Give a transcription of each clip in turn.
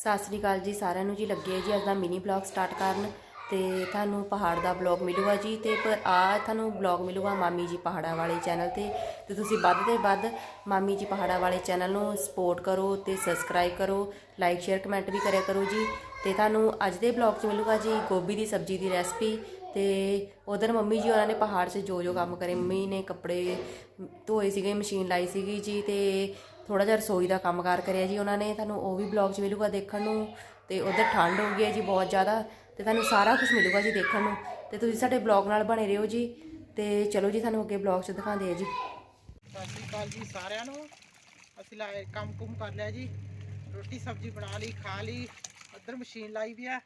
ਸਤਿ ਸ੍ਰੀ ਅਕਾਲ ਜੀ ਸਾਰਿਆਂ ਨੂੰ ਜੀ। ਲੱਗੇ ਜੀ ਅੱਜ ਦਾ ਮਿਨੀ ਬਲੌਗ ਸਟਾਰਟ ਕਰਨ ਤੇ ਤੁਹਾਨੂੰ ਪਹਾੜ ਦਾ ਬਲੌਗ ਮਿਲੂਗਾ ਜੀ ਤੇ ਪਰ ਆ ਤੁਹਾਨੂੰ ਬਲੌਗ ਮਿਲੂਗਾ ਮਾਮੀ ਜੀ ਪਹਾੜਾਂ ਵਾਲੇ ਚੈਨਲ ਤੇ। ਤੇ ਤੁਸੀਂ ਵੱਧ ਤੇ ਵੱਧ ਮਾਮੀ ਜੀ ਪਹਾੜਾਂ ਵਾਲੇ ਚੈਨਲ ਨੂੰ ਸਪੋਰਟ ਕਰੋ ਤੇ ਸਬਸਕ੍ਰਾਈਬ ਕਰੋ ਲਾਈਕ ਸ਼ੇਅਰ ਕਮੈਂਟ ਵੀ ਕਰਿਆ ਕਰੋ ਜੀ। ਤੇ ਤੁਹਾਨੂੰ ਅੱਜ ਦੇ ਬਲੌਗ 'ਚ ਮਿਲੂਗਾ ਜੀ ਗੋਭੀ ਦੀ ਸਬਜ਼ੀ ਦੀ ਰੈਸਪੀ ਤੇ ਉਧਰ ਮੰਮੀ ਜੀ ਉਹਨਾਂ ਨੇ ਪਹਾੜ 'ਚ ਜੋ ਜੋ ਕੰਮ ਕਰੇ। ਮੰਮੀ ਨੇ ਕੱਪੜੇ ਧੋਏ ਸੀਗੇ, ਮਸ਼ੀਨ ਲਾਈ ਸੀਗੀ ਜੀ ਤੇ ਥੋੜਾ ਜਿਹਾ ਰਸੋਈ ਦਾ ਕੰਮਕਾਰ ਕਰਿਆ ਜੀ ਉਹਨਾਂ ਨੇ, ਤੁਹਾਨੂੰ ਉਹ ਵੀ ਬਲੌਗ 'ਚ ਮਿਲੂਗਾ ਦੇਖਣ ਨੂੰ ਤੇ ਉਧਰ ਠੰਡ ਹੋ ਗਈ ਹੈ ਜੀ ਬਹੁਤ ਜ਼ਿਆਦਾ ਤੇ ਤੁਹਾਨੂੰ ਸਾਰਾ ਕੁਝ ਮਿਲੂਗਾ ਜੀ ਦੇਖਣ ਨੂੰ ਤੇ ਤੁਸੀਂ ਸਾਡੇ ਬਲੌਗ ਨਾਲ ਬਣੇ ਰਹੋ ਜੀ ਤੇ ਚਲੋ ਜੀ ਤੁਹਾਨੂੰ ਅੱਗੇ ਬਲੌਗ 'ਚ ਦਿਖਾਉਂਦੇ ਆ ਜੀ। ਸਤਿ ਸ਼੍ਰੀ ਅਕਾਲ ਜੀ ਸਾਰਿਆਂ ਨੂੰ। ਅਸੀਂ ਲਾਏ ਕੰਮ ਕੁਮ ਕਰ ਲਿਆ ਜੀ। ਰੋਟੀ ਸਬਜ਼ੀ ਬਣਾ ਲਈ, ਖਾ ਲਈ ਇੱਧਰ ਮਸ਼ੀਨ ਲਾਈ ਵੀ ਆ।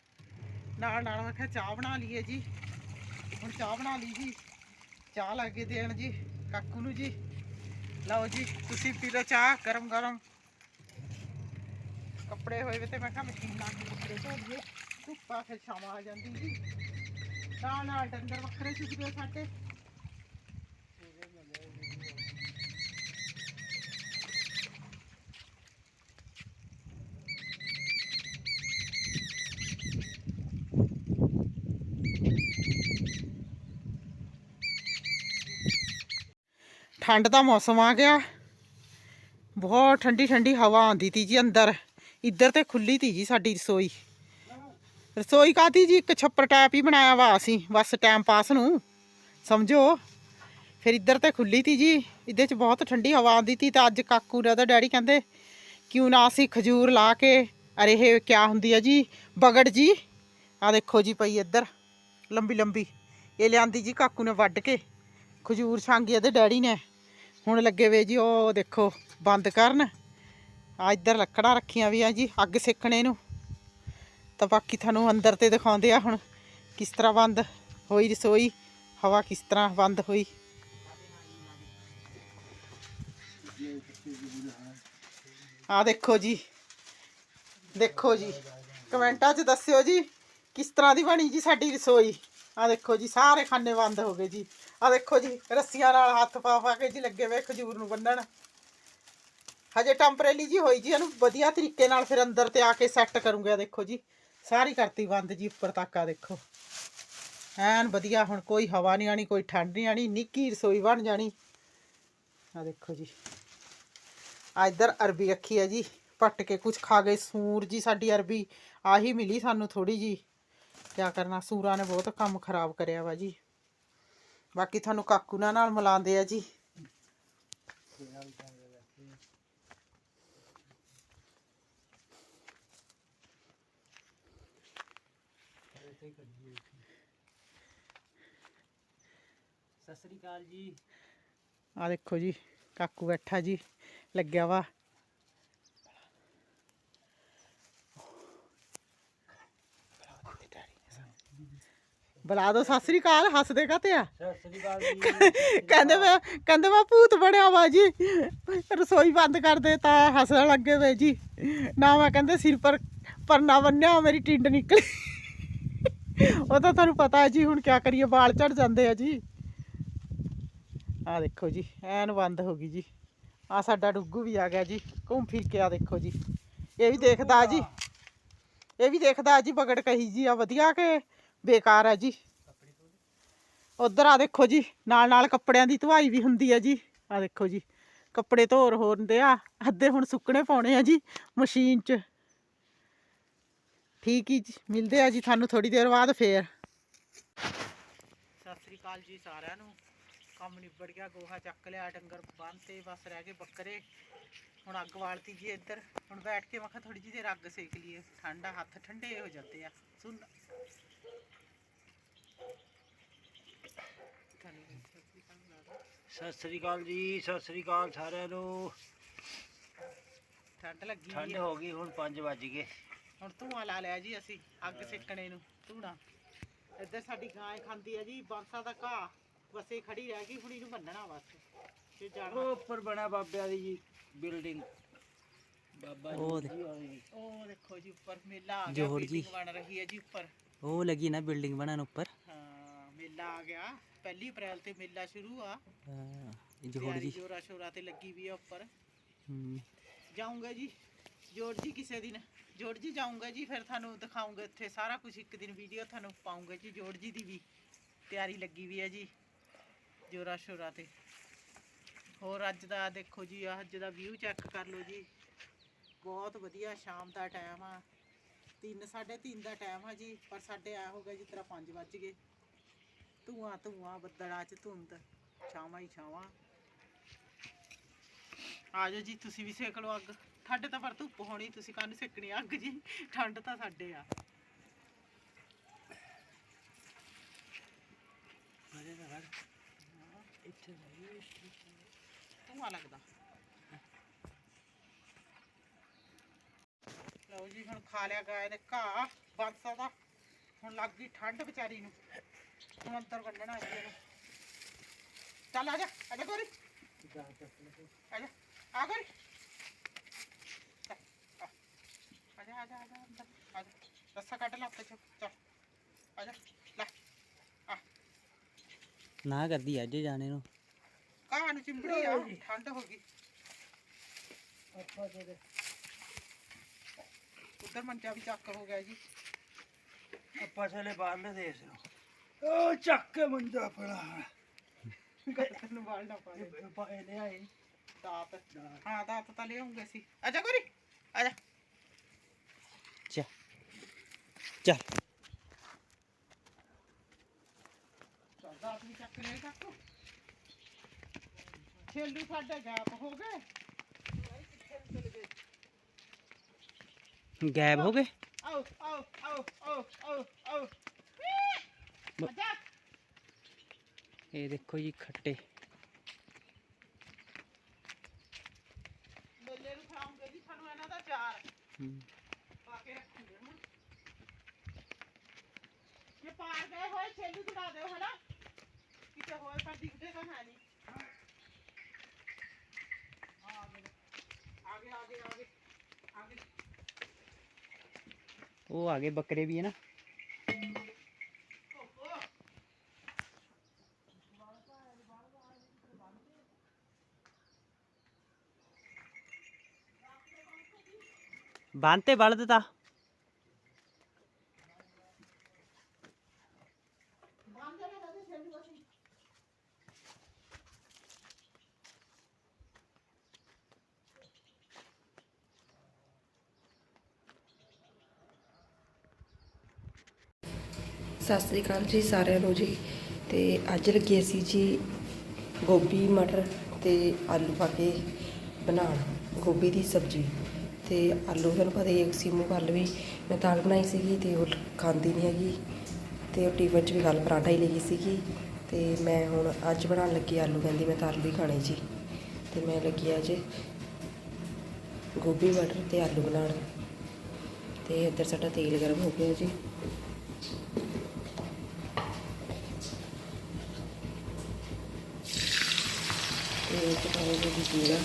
ਨਾਲ ਨਾਲ ਮੈਂ ਕਿਹਾ ਚਾਹ ਬਣਾ ਲਈਏ ਜੀ। ਹੁਣ ਚਾਹ ਬਣਾ ਲਈ ਜੀ। ਚਾਹ ਲੱਗੇ ਦੇਣ ਜੀ, ਕਾਕੂ ਨੂੰ ਜੀ। ਲਓ ਜੀ, ਤੁਸੀਂ ਪੀ ਲਓ ਚਾਹ, ਗਰਮ ਗਰਮ। ਕੱਪੜੇ ਹੋਏ ਵੇ ਤੇ ਮੈਂ ਕਿਹਾ ਮਸ਼ੀਨ ਲਾ ਕੇ ਕੱਪੜੇ ਧੋ ਲਈਏ। ਧੁੱਪਾ ਫਿਰ ਛਾਵਾਂ ਆ ਜਾਂਦੀ ਜੀ। ਨਾਲ ਨਾਲ ਡੰਗਰ ਵੱਖਰੇ ਚੁੱਕਦੇ ਸਾਡੇ। ਠੰਡ ਦਾ ਮੌਸਮ ਆ ਗਿਆ। ਬਹੁਤ ਠੰਡੀ ਠੰਡੀ ਹਵਾ ਆਉਂਦੀ ਤੀ ਜੀ ਅੰਦਰ। ਇੱਧਰ ਤੇ ਖੁੱਲੀ ਤੀ ਜੀ ਸਾਡੀ ਰਸੋਈ। ਰਸੋਈ ਕਾਤੀ ਜੀ? ਇੱਕ ਛੱਪਰ ਟੈਪ ਹੀ ਬਣਾਇਆ ਵਾ ਅਸੀਂ, ਬਸ ਟਾਈਮ ਪਾਸ ਨੂੰ। ਸਮਝੋ? ਫਿਰ ਇੱਧਰ ਤੇ ਖੁੱਲੀ ਤੀ ਜੀ। ਇਹਦੇ ਚ ਬਹੁਤ ਠੰਡੀ ਹਵਾ ਆਉਂਦੀ ਤੀ ਤਾਂ ਅੱਜ ਕਾਕੂ ਦਾ ਉਹਦਾ ਡੈਡੀ ਕਹਿੰਦੇ, ਕਿਉਂ ਨਾ ਅਸੀਂ ਖਜੂਰ ਲਾ ਕੇ, ਅਰੇ ਇਹ ਕਿਆ ਹੁੰਦੀ ਆ ਜੀ? ਬਗੜ ਜੀ? ਆ ਦੇਖੋ ਜੀ ਪਈ ਇੱਧਰ, ਲੰਬੀ ਲੰਬੀ। ਇਹ ਲਿਆਂਦੀ ਜੀ ਕਾਕੂ ਨੇ ਵੱਢ ਕੇ। ਖਜੂਰ ਛਾਂਗੀ ਇਹਦੇ ਡੈਡੀ ਨੇ। ਹੁਣ ਲੱਗੇ ਵੇ ਜੀ, ਉਹ ਦੇਖੋ, ਬੰਦ ਕਰਨ। ਆ ਇੱਧਰ ਲੱਕੜਾਂ ਰੱਖੀਆਂ ਵੀ ਆ ਜੀ, ਅੱਗ ਸੇਕਣੇ ਨੂੰ। ਤਾਂ ਬਾਕੀ ਤੁਹਾਨੂੰ ਅੰਦਰ ਤੇ ਦਿਖਾਉਂਦੇ ਆ ਹੁਣ ਕਿਸ ਤਰ੍ਹਾਂ ਬੰਦ ਹੋਈ ਰਸੋਈ, ਹਵਾ ਕਿਸ ਤਰ੍ਹਾਂ ਬੰਦ ਹੋਈ। ਆ ਦੇਖੋ ਜੀ ਦੇਖੋ ਜੀ, ਕਮੈਂਟਾਂ 'ਚ ਦੱਸਿਓ ਜੀ, ਕਿਸ ਤਰ੍ਹਾਂ ਦੀ ਬਣੀ ਜੀ ਸਾਡੀ ਰਸੋਈ। ਆ ਦੇਖੋ ਜੀ, ਸਾਰੇ ਖਾਨੇ ਬੰਦ ਹੋ ਗਏ ਜੀ। ਆ ਦੇਖੋ ਜੀ, ਰੱਸੀਆਂ ਨਾਲ ਹੱਥ ਪਾ ਪਾ ਕੇ ਜੀ ਲੱਗੇ ਵੇ ਖਜੂਰ ਨੂੰ ਬੰਨਣ। ਹਜੇ ਟੈਂਪਰੇਰੀ ਜੀ ਹੋਈ ਜੀ, ਇਹਨੂੰ ਵਧੀਆ ਤਰੀਕੇ ਨਾਲ ਫਿਰ ਅੰਦਰ ਤੇ ਆ ਕੇ ਸੈੱਟ ਕਰੂੰਗਾ ਆਹ ਦੇਖੋ ਜੀ। ਸਾਰੀ ਕਰਤੀ ਬੰਦ ਜੀ, ਉੱਪਰ ਤੱਕ ਆ ਦੇਖੋ। ਐਨ ਵਧੀਆ, ਹੁਣ ਕੋਈ ਹਵਾ ਨਹੀਂ ਆਣੀ ਕੋਈ ਠੰਡ ਨਹੀਂ ਆਣੀ ਨਿੱਕੀ ਰਸੋਈ ਬਣ ਜਾਣੀ। ਆ ਦੇਖੋ ਜੀ। ਆ ਇੱਧਰ ਅਰਬੀ ਰੱਖੀ ਹੈ ਜੀ, ਪੱਟ ਕੇ ਕੁਝ ਖਾ ਗਏ, ਸੂਰ ਜੀ ਸਾਡੀ ਅਰਬੀ। ਆਹੀ ਮਿਲੀ ਸਾਨੂੰ ਥੋੜੀ ਜੀ। ਕਿਆ ਕਰਨਾ, ਸੂਰਾਂ ਨੇ ਬਹੁਤ ਕੰਮ ਖਰਾਬ ਕਰਿਆ ਵਾ ਜੀ। ਬਾਕੀ ਤੁਹਾਨੂੰ ਕਾਕੂ ਨਾਲ ਨਾਲ ਮਿਲਾਉਂਦੇ ਆ ਜੀ। ਸਤਿ ਸ੍ਰੀ ਅਕਾਲ ਜੀ। ਆ ਦੇਖੋ ਜੀ ਕਾਕੂ ਬੈਠਾ ਜੀ ਲੱਗਿਆ ਵਾ। ਬੁਲਾ ਦੋ ਸਤਿ ਸ੍ਰੀ ਅਕਾਲ ਹੱਸਦੇ ਕਾਤੇ ਆ? ਸਤਿ ਸ੍ਰੀ ਅਕਾਲ ਜੀ। ਕਹਿੰਦੇ ਮੈਂ ਕਹਿੰਦੇ ਮੈਂ ਭੂਤ ਬਣਿਆ ਵਾ ਜੀ। ਰਸੋਈ ਬੰਦ ਕਰ ਦੇ ਤਾਂ ਹੱਸਣ ਲੱਗੇ ਵੇ ਜੀ। ਨਾ ਮੈਂ ਕਹਿੰਦੇ ਸਿਰ ਪਰ ਪਰਨਾ ਬੰਨਿਆ ਮੇਰੀ ਟਿੰਡ ਨਿਕਲੀ। ਉਹ ਤਾਂ ਤੁਹਾਨੂੰ ਪਤਾ ਹੈ ਜੀ ਹੁਣ ਕੀ ਕਰੀਏ ਵਾਲ ਝੜ ਜਾਂਦੇ ਆ ਜੀ। ਆ ਦੇਖੋ ਜੀ ਐਨ ਬੰਦ ਹੋ ਗਈ ਜੀ। ਆ ਸਾਡਾ ਡੁੱਗੂ ਵੀ ਆ ਗਿਆ ਜੀ ਘੁੰਮ ਫਿਰ ਕੇ ਆ ਦੇਖੋ ਜੀ। ਇਹ ਵੀ ਦੇਖਦਾ ਜੀ। ਇਹ ਵੀ ਦੇਖਦਾ ਜੀ ਬਗੜ ਕਹੀ ਜੀ ਆ ਵਧੀਆ ਕਿ ਬੇਕਾਰ ਹੈ ਜੀ। ਉਧਰ ਆ ਦੇਖੋ ਜੀ, ਨਾਲ ਨਾਲ ਕੱਪੜਿਆਂ ਦੀ ਧੁਆਈ ਵੀ ਹੁੰਦੀ ਹੈ ਜੀ। ਆ ਦੇਖੋ ਜੀ, ਕੱਪੜੇ ਧੋਰ ਹੁੰਦੇ ਆ, ਅੱਧੇ ਹੁਣ ਸੁੱਕਣੇ ਪਾਉਣੇ ਆ ਜੀ ਮਸ਼ੀਨ 'ਚ। ਠੀਕ ਹੀ ਮਿਲਦੇ ਆ ਜੀ ਤੁਹਾਨੂੰ ਥੋੜੀ ਦੇਰ ਬਾਅਦ ਫੇਰ। ਸਤਿ ਸ੍ਰੀ ਅਕਾਲ ਜੀ ਸਾਰਿਆਂ ਨੂੰ। ਕੰਮ ਨਿਬੜ ਗਿਆ, ਗੋਹਾ ਚੱਕ ਲਿਆ, ਡੰਗਰ ਬੰਨਤੇ ਬਸ ਰਹਿ ਗਏ ਬੱਕਰੇ। ਹੁਣ ਅੱਗ ਵਾਲਤੀ ਜੀ ਇੱਧਰ। ਹੁਣ ਬੈਠ ਕੇ ਮੈਂ ਕਿਹਾ ਥੋੜੀ ਜਿਹੀ ਦੇਰ ਅੱਗ ਸੇਕ ਲਈਏ। ਠੰਡਾ ਹੱਥ ਠੰਡੇ ਹੋ ਜਾਂਦੇ ਆ। ਸੁਣ। ਸਤਿ ਸ੍ਰੀ ਅਕਾਲ ਜੀ ਸਤਿ ਸ੍ਰੀ ਅਕਾਲ ਸਾਰਿਆਂ ਨੂੰ। ਠੰਡ ਲੱਗੀ ਠੰਡ ਹੋ ਗਈ ਹੁਣ 5 ਵਜ ਗਏ। ਹੁਣ ਧੂਆਂ ਲਾ ਲਿਆ ਜੀ ਅਸੀਂ ਅੱਗ ਸੇਕਣੇ ਨੂੰ ਧੂਣਾ ਇੱਧਰ ਸਾਡੀ ਗਾਂ ਖਾਂਦੀ ਹੈ ਜੀ ਬਾਂਸਾ ਦਾ ਘਾਹ ਵਸੇ ਖੜੀ ਰਹਿ ਗਈ ਹੁਣ ਇਹਨੂੰ ਬੰਨਣਾ ਬਸ ਤੇ ਜਾਣਾ। ਉਹ ਉੱਪਰ ਬਣਾ ਬਾਬਿਆਂ ਦੀ ਜੀ ਬਿਲਡਿੰਗ। ਬਾਬਾ ਜੀ ਉਹ ਦੇਖੋ ਜੀ ਉੱਪਰ ਮੇਲਾ ਆ ਗਿਆ ਬਿਲਡਿੰਗ ਬਣ ਰਹੀ ਹੈ ਜੀ ਉੱਪਰ। ਉਹ ਲੱਗੀ ਨਾ ਬਿਲਡਿੰਗ ਬਣਨ ਉੱਪਰ। ਮੇਲਾ ਆ ਗਿਆ। ਪਹਿਲੀ ਅਪ੍ਰੈਲ ਤੇ ਮੇਲਾ ਸ਼ੁਰੂ ਆ। ਹਾਂ ਜੀ। ਜੋਰਾ ਸ਼ੋਰਾ ਤੇ ਲੱਗੀ ਵੀ ਆ ਉੱਪਰ। ਹੂੰ। ਜਾਊਂਗਾ ਜੀ। ਜੋੜ ਜੀ ਕਿਸੇ ਦਿਨ। ਜੋੜ ਜੀ ਜਾਊਂਗਾ ਜੀ ਫਿਰ ਤੁਹਾਨੂੰ ਦਿਖਾਉਂਗਾ ਇੱਥੇ ਸਾਰਾ ਕੁਝ ਇੱਕ ਦਿਨ ਵੀਡੀਓ ਤੁਹਾਨੂੰ ਪਾਉਂਗਾ ਜੀ ਜੋੜ ਜੀ ਦੀ ਵੀ ਤਿਆਰੀ ਲੱਗੀ ਵੀ ਆ ਜੀ ਜੋਰਾ ਸ਼ੋਰਾ ਤੇ। ਹੋਰ ਅੱਜ ਦਾ ਦੇਖੋ ਜੀ ਅੱਜ ਦਾ ਵਿਊ ਚੈੱਕ ਕਰ ਲਓ ਜੀ। ਬਹੁਤ ਵਧੀਆ ਸ਼ਾਮ ਦਾ ਟਾਈਮ ਆ। ਤਿੰਨ ਸਾਢੇ ਤਿੰਨ ਦਾ ਟਾਈਮ ਆ ਜੀ ਪਰ ਸਾਡੇ ਆ ਹੋ ਜੀ ਤੇਰਾ 5 ਵੱਜ ਗਏ। ਧੂਆਂ ਧੂਆਂ ਬੱਦਲਾਂ 'ਚ ਧੁੰਦ ਛਾਵਾਂ ਹੀ ਛਾਵਾਂ। ਆ ਜਾਓ ਜੀ ਤੁਸੀਂ ਵੀ ਸੇਕ ਲਓ ਅੱਗ। ਠੰਡ ਤਾਂ ਪਰ ਧੁੱਪ ਹੋਣੀ ਤੁਸੀਂ ਕਾਹਨੂੰ ਸੇਕਣੀ ਅੱਗ ਜੀ। ਠੰਡ ਤਾਂ ਸਾਡੇ ਆ। ਮਜ਼ੇ ਦਾ ਘਰ ਇੱਥੇ ਭਾਈ ਧੂਆਂ ਲੱਗਦਾ। ਲਓ ਜੀ ਹੁਣ ਖਾ ਲਿਆ ਗਾਇ ਨੇ ਘਾਹ। ਬਾਂਸਾ ਦਾ ਹੁਣ ਲੱਗ ਗਈ ਠੰਡ ਵਿਚਾਰੀ ਨੂੰ। ਹੁਣ ਅੰਦਰ ਕੱਢਣਾ ਜੀ ਇਹਨੂੰ। ਚੱਲ ਆ ਜਾ ਆ ਜਾ ਗੋਰੀ। ਆ ਜਾ ਆ ਗੋਰੀ। ਆ। ਜਾ ਆ ਜਾ ਆ ਜਾ ਅੰਦਰ। ਆ ਜਾ। ਰੱਸਾ ਕੱਢ ਲਾ ਚੁੱਪ ਚੱਲ ਆ ਜਾ ਲੈ ਆ। ਨਾ ਕਰਦੀ ਅੱਜ ਜਾਣੇ ਨੂੰ। ਘਾਹ ਨੂੰ ਚਿੰਬੜੀ ਆ ਠੰਡ ਹੋ ਗਈ। ਆਪਾਂ ਦੇ ਉਧਰ ਮੰਚਾ ਵੀ ਚੱਕ ਹੋ ਗਿਆ ਜੀ। ਆਪਾਂ ਚਲੇ ਬਾਹਰਲੇ ਦੇਸ਼ ਨੂੰ ਉਹ ਚੱਕ ਕੇ ਮੰਜਾ ਪੜਾ ਤੈਨੂੰ ਬਾਲ ਨਾ ਪਾ ਦੇ ਪਾਏ ਲੈ ਆਏ। ਦਾਤ। ਹਾਂ ਦਾਤ ਤਾਂ ਲਿਆਉਂਗੇ ਸੀ ਆ ਜਾ ਗੋਰੀ ਆ ਜਾ। ਚੱਲ। ਚੱਲ। ਚੱਲ ਦਾਤ ਵੀ ਚੱਕ ਲੈ ਕਾਕੂ ਛੇਲੂ ਸਾਡੇ ਗਾਪ ਹੋ ਗਏ। ਗਾਇਬ ਹੋ ਗਏ? ਆਓ ਆਓ ਆਓ ਆਓ ਆਓ। ਆਓ ਬ- ਆ ਜਾ ਇਹ ਦੇਖੋ ਜੀ ਖੱਟੇ ਮੇਲੇ ਨੂੰ ਖਾਉਂਗੇ ਜੀ ਸਾਨੂੰ ਇਹਨਾਂ ਦਾ ਚਾਰ ਹਮ, ਪਾ ਕੇ ਰੱਖੂਗੇ ਹੁਣ ਜੇ ਪਾਰ ਗਏ ਹੋਏ ਛੇਲੂ ਛੁਡਾ ਦਿਓ ਹਨਾ ਕਿਤੇ ਹੋਰ ਪਰ ਦਿਖਦੇ ਤਾਂ ਹੈ ਨਹੀਂ ਆਗੇ ਆਗੇ ਆਗੇ ਆਗੇ ਉਹ ਆਗੇ ਬੱਕਰੇ ਵੀ ਹੈ ਨਾ ਓਹੋ ਬੰਨ ਤੇ ਬਲ ਸਤਿ ਸ੍ਰੀ ਅਕਾਲ ਜੀ ਸਾਰਿਆਂ ਨੂੰ ਜੀ। ਤੇ ਅੱਜ ਲੱਗੇ ਅਸੀਂ ਜੀ ਗੋਭੀ, ਮਟਰ ਤੇ ਆਲੂ ਪਾ ਕੇ ਬਣਾਉਣ, ਗੋਭੀ ਦੀ ਸਬਜ਼ੀ। ਤੇ ਆਲੂ ਤੁਹਾਨੂੰ ਪਤਾ ਹੀ ਹੈ ਸੀਮੂ ਕੱਲ ਵੀ ਮੈਂ ਦਾਲ ਬਣਾਈ ਸੀਗੀ ਤੇ ਉਹ ਖਾਂਦੀ ਨਹੀਂ ਹੈਗੀ। ਤੇ ਉਹ ਟਿਫਨ 'ਚ ਵੀ ਕੱਲ ਪਰਾਂਠਾ ਹੀ ਲਈ ਸੀਗੀ। ਤੇ ਮੈਂ ਹੁਣ ਅੱਜ ਬਣਾਉਣ ਲੱਗੀ ਆਲੂ, ਕਹਿੰਦੀ ਮੈਂ ਤਾਂ ਆਲੂ ਹੀ ਖਾਣੇ ਜੀ। ਤੇ ਮੈਂ ਲੱਗੀ ਅੱਜ ਗੋਭੀ, ਮਟਰ ਤੇ ਆਲੂ ਬਣਾਉਣ। ਤੇ ਇੱਧਰ ਸਾਡਾ ਤੇਲ ਗਰਮ ਹੋ ਗਿਆ ਜੀ। ਤੇ ਇਹ 'ਚ ਪਾਵਾਂਗੇ ਜੀਰਾ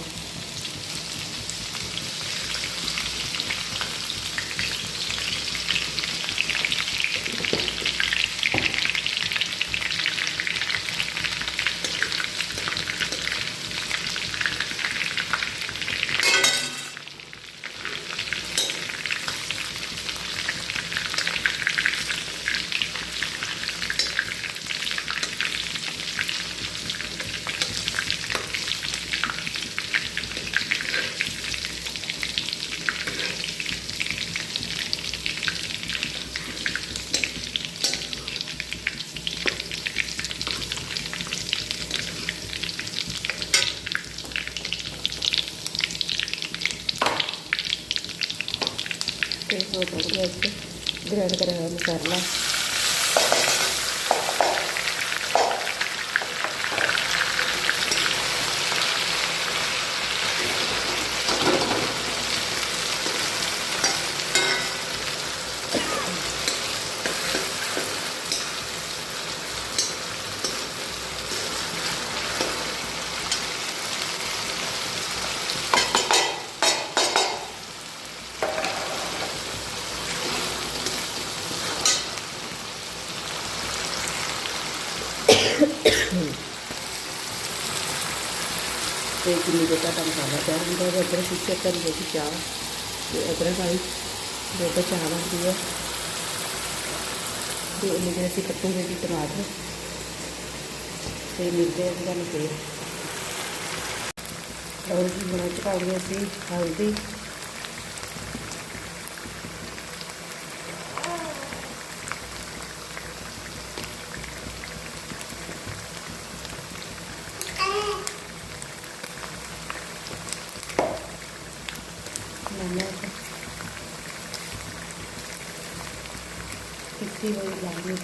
ਤੇ ਹੋ ਗਿਆ ਇਸ ਗ੍ਰੈਂਡ ਕਰਿਆ ਕਿੰਨੀ ਦੇ ਘਟਾ ਮਸਾਲਾ ਤਿਆਰ ਹੁੰਦਾ ਹੈ ਅਦਰਕ ਵਿੱਚ ਕਰੀ ਹੋਈ ਚਾਹ, ਤੇ ਅਦਰਕ ਵਾਲੀ ਦੋ ਚਾਹ ਬਣਦੀ ਹੈ ਤੇ ਇਹਨੇ ਜਿਹੜੇ ਅਸੀਂ ਕੱਟੂਗੇ ਜੀ ਟਮਾਟਰ। ਤੇ ਮਿਲਦੇ ਆ ਤੁਹਾਨੂੰ ਫੇਰ। ਔਰ ਜੀ, ਬਣਾ ਚੁਕਾਉਂਗੇ ਅਸੀਂ ਪਿੱਸੀ ਹੋਈ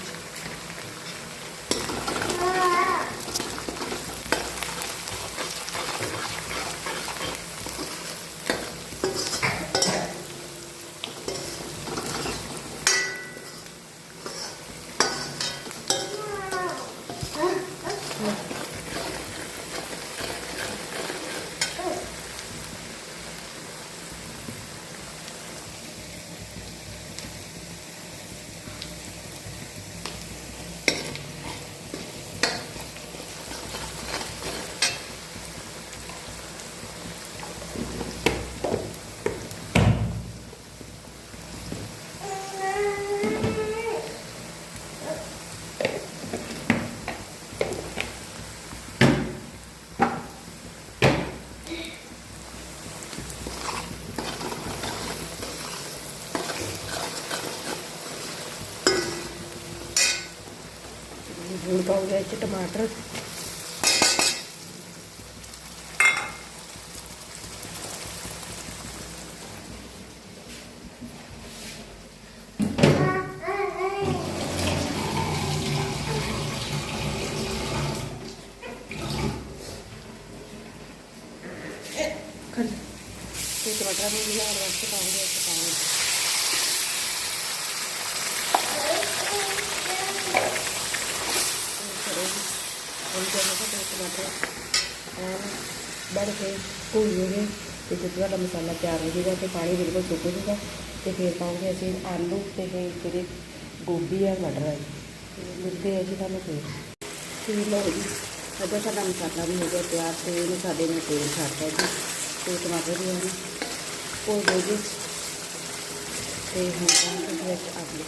ਲਾਲ ਮਿਰਚ ਹੁਣ ਪਾਉਂਗੇ ਇਹ 'ਚ ਟਮਾਟਰ ਖੰਡ ਤੇ ਟਮਾਟਰ ਨੂੰ ਮਿਲਾਉਣ ਵਾਸਤੇ ਪਾਉਂਗੇ ਇਹ 'ਚ ਪਾਣੀ ਹੁਣ ਜਦੋਂ ਸਾਡੇ ਟਮਾਟਰ ਐਨ ਬੜ ਕੇ ਭੁੱਜ ਜੂਗੇ ਤੇ ਜਦੋਂ ਸਾਡਾ ਮਸਾਲਾ ਤਿਆਰ ਹੋ ਜਾਊਗਾ ਤੇ ਪਾਣੀ ਬਿਲਕੁਲ ਸੁੱਕ ਜੂਗਾ ਤੇ ਫਿਰ ਪਾਉਂਗੇ ਅਸੀਂ ਆਲੂ ਤੇ ਫਿਰ ਜਿਹੜੇ ਗੋਭੀ ਆ, ਮਟਰ ਆ ਤੇ ਮਿਲਦੇ ਆ ਜੀ ਤੁਹਾਨੂੰ ਫਿਰ। ਤੇ ਲਓ ਜੀ ਅੱਧਾ ਸਾਡਾ ਮਸਾਲਾ ਵੀ ਹੋ ਗਿਆ ਤਿਆਰ ਤੇ ਇਹਨੇ ਸਾਡੇ ਨੇ ਤੇਲ ਛੱਡਤਾ ਜੀ ਤੇ ਟਮਾਟਰ ਵੀ ਹਨ ਉਹ ਦੇ ਜੀ ਤੇ ਹੁਣ ਪਾਉਂਗੇ ਵਿੱਚ ਆਲੂ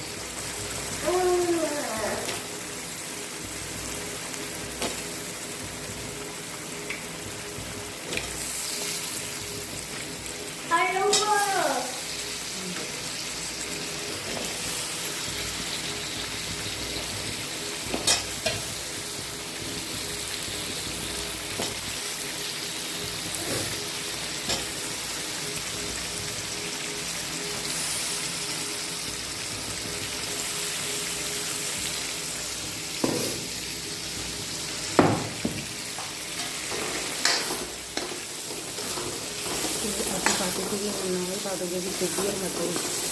ਤੇ ਅਸੀਂ ਪਾ ਕੇ ਜੀ ਹੁਣ ਨਾਲ ਪਾ ਦੋਗੇ ਜੀ ਗੋਭੀ ਔਰ ਮਟਰ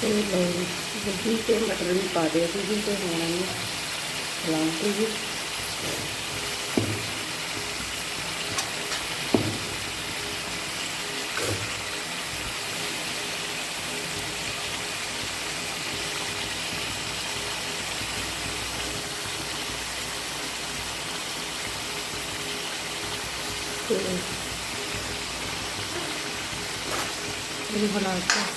ਤੇ ਲਓ ਜੀ ਗੋਭੀ ਤੇ ਮਟਰ ਵੀ ਪਾ ਦਿਓ ਸੀ ਜੀ ਤੇ ਹੁਣ ਇਹਨੂੰ ਹਿਲਾਉਂਦੇ ਜੀ। ਤੇ ਇਹਨੂੰ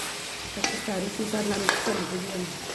ਬਣਾ ਕੇ ਤੇ ਸਾਰੀ ਚੀਜ਼ਾਂ ਨਾਲ ਮਿਕਸ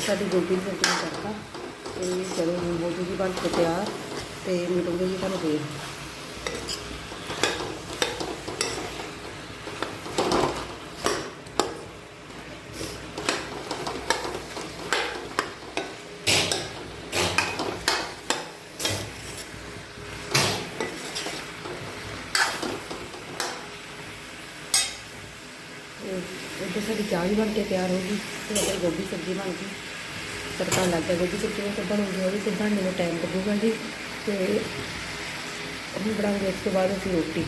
ਲੱਗ ਗਿਆ ਸਾਡੀ ਗੋਭੀ ਦੀ ਸਬਜ਼ੀ ਨੂੰ ਤੜਕਾ ਤੇ ਚਲੋ ਹੁਣ ਹੋ ਜੂਗੀ ਬਣ ਕੇ ਤਿਆਰ ਤੇ ਮਿਲੂੰਗੇ ਜੀ ਤੁਹਾਨੂੰ ਫੇਰ ਇੱਧਰ ਸਾਡੀ ਚਾਹ ਵੀ ਬਣ ਕੇ ਤਿਆਰ ਤੜਕਾ ਲੱਗ ਗਿਆ ਗੋਭੀ ਸਬਜ਼ੀ ਨੂੰ ਤਾਂ ਬਣੂਗੀ ਉਹ ਵੀ ਤੇ ਨੂੰ ਟਾਈਮ ਲੱਗੂਗਾ ਜੀ। ਤੇ ਅਸੀਂ ਬਣਾਉਂਗੇ ਇਸ ਤੋਂ ਬਾਅਦ ਅਸੀਂ ਰੋਟੀ।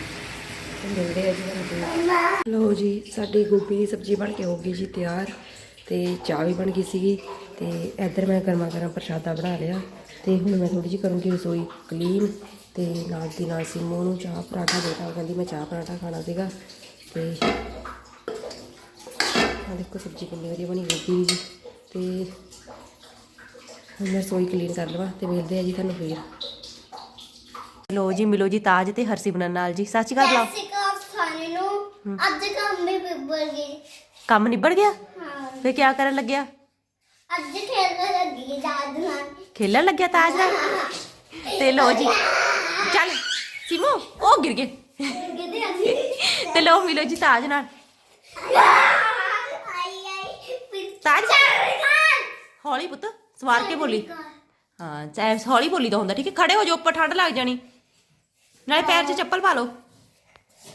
ਮਿਲਦੇ ਆ ਜੀ ਤੁਹਾਨੂੰ ਲਓ ਜੀ, ਸਾਡੀ ਗੋਭੀ ਦੀ ਸਬਜ਼ੀ ਬਣ ਕੇ ਹੋ ਗਈ ਜੀ ਤਿਆਰ, ਤੇ ਚਾਹ ਵੀ ਬਣ ਗਈ ਸੀਗੀ। ਤੇ ਇੱਧਰ ਮੈਂ ਗਰਮਾ ਗਰਮ ਪ੍ਰਸ਼ਾਦਾ ਬਣਾ ਲਿਆ। ਤੇ ਹੁਣ ਮੈਂ ਥੋੜੀ ਜਿਹੀ ਕਰੂੰਗੀ ਰਸੋਈ ਕਲੀਨ ਤੇ ਨਾਲ ਦੀ ਨਾਲ ਸਿਮੋ ਨੂੰ ਚਾਹ ਪਰਾਠਾ ਦੇਤਾ। ਉਹ ਕਹਿੰਦੀ ਮੈਂ ਚਾਹ ਪਰਾਠਾ ਖਾਣਾ ਸੀਗਾ। ਤੇ ਆ ਦੇਖੋ ਸਬਜ਼ੀ ਕਿੰਨੀ ਵਧੀਆ ਬਣੀ ਗੋਭੀ ਜੀ। ਤੇ ਮੈਂ ਰਸੋਈ ਕਲੀਨ ਕਰ ਲਵਾਂ ਤੇ ਮਿਲਦੇ ਆ ਜੀ ਤੁਹਾਨੂੰ ਫੇਰ। ਲੋ ਜੀ ਮਿਲੋ ਜੀ ਤਾਜ ਤੇ ਹਰਸਿਮਰਨ ਨਾਲ ਜੀ। ਸਤਿ ਸ਼੍ਰੀ ਅਕਾਲ ਬੁਲਾਓ। ਨੂੰ। ਅੱਜ ਕੰਮ ਵੀ ਬਿਬਲ ਗਈ ਕੰਮ ਨਿਬੜ ਗਿਆ? ਹਾਂ। ਫੇ ਕੀ ਕਰਨ ਲੱਗਿਆ? ਅੱਜ ਖੇਡਣ ਲੱਗੀ ਦਾਦ ਨਾਲ। ਖੇਲਣ ਲੱਗਿਆ ਤਾਜ ਨਾਲ? ਤੇ ਲੋ ਜੀ। ਚੱਲ ਸਿਮੋ ਉਹ ਗਿਰ ਗਏ। ਕਿਤੇ ਅਸੀਂ ਤੇ ਲੋ ਮਿਲੋ ਜੀ ਤਾਜ ਨਾਲ। ਆਈ ਆਈ ਫਿਰ ਤਾਜ ਹੌਲੀ ਪੁੱਤ। ਸਵਾਰ ਕੇ ਬੋਲੀ। ਹਾਂ ਚਾਹੇ ਹੌਲੀ ਬੋਲੀ ਦਾ ਹੁੰਦਾ ਠੀਕ ਹੈ? ਖੜੇ ਹੋ ਜਾਓ ਉੱਪਰ ਠੰਡ ਲੱਗ ਜਾਣੀ। ਨਾਲੇ ਪੈਰ 'ਚ ਚੱਪਲ ਪਾ ਲਓ।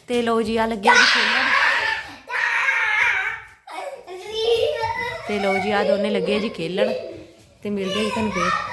ਤੇ ਲੋ ਜੀ ਆ ਲੱਗਿਆ ਜੀ ਖੇਲਣ ਤੇ ਲੋ ਜੀ ਆ ਦੋਨੇ ਲੱਗੇ ਜੀ ਖੇਲਣ। ਤੇ ਮਿਲ ਗਏ ਜੀ ਤੁਹਾਨੂੰ ਫੇਰ।